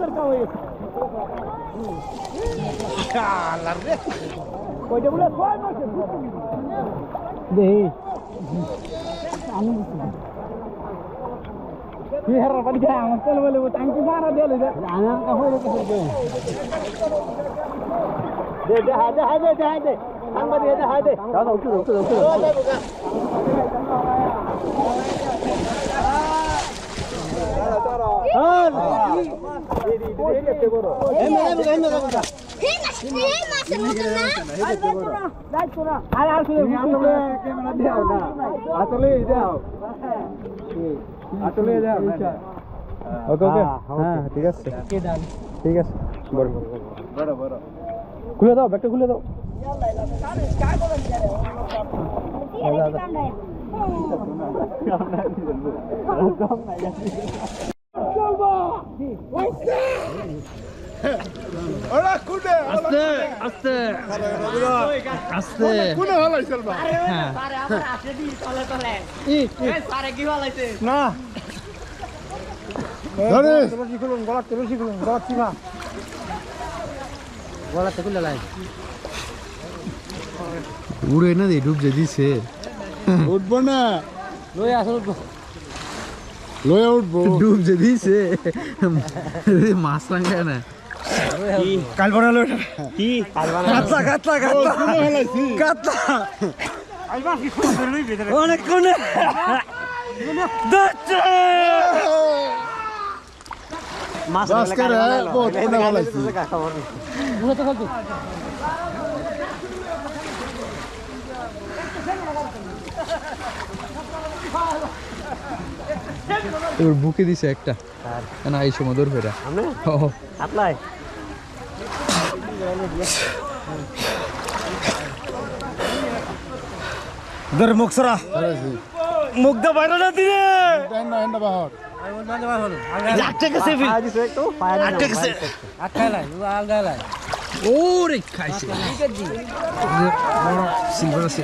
Cerca, ¡Ah, la red! Pues yo una forma que De. في هالربع الجاي عم تقول ولا بتعنك ما انا ديل ده انا قهوه لك في ده ده هذا هذا ده هذا محمد هذا هذا تعال اوكي اوكي اوكي ওকে ওকে হ্যাঁ ঠিক আছে ঠিক আছে বড় বড় খুলে দাও ব্যাগটা খুলে দাও আস্তে আস্তে। আস্তে। হ্যাঁ। না। ধরে। তুলসী খুলুন গলা তুলসী খুলুন গলা চিমা গলা থেকে লাই। উড়ে না দিয়ে ডুব যে দিছে। উঠবো না। লই আসল লয়ে উঠবো ডুব যে দিছে মাছ রাঙ্গায় না কাল বানালো কি কাতলা কাতলা কাতলা কাতলা অনেক কোনে মাছ আজকের বহুত কোনে ফেলাইছি এবার বুকে দিছে একটা। না এই সময় ধর ফেরা হাতলাই ধরে মুখ সরা। মুখ দা বাইরে না দিলে এন্ড এন্ড বাহর আটকে গেছে ফিল। আজ একটু আটকে গেছে। আটকালাই আলগালাই ওরে খাইছে। সিলভার আছে।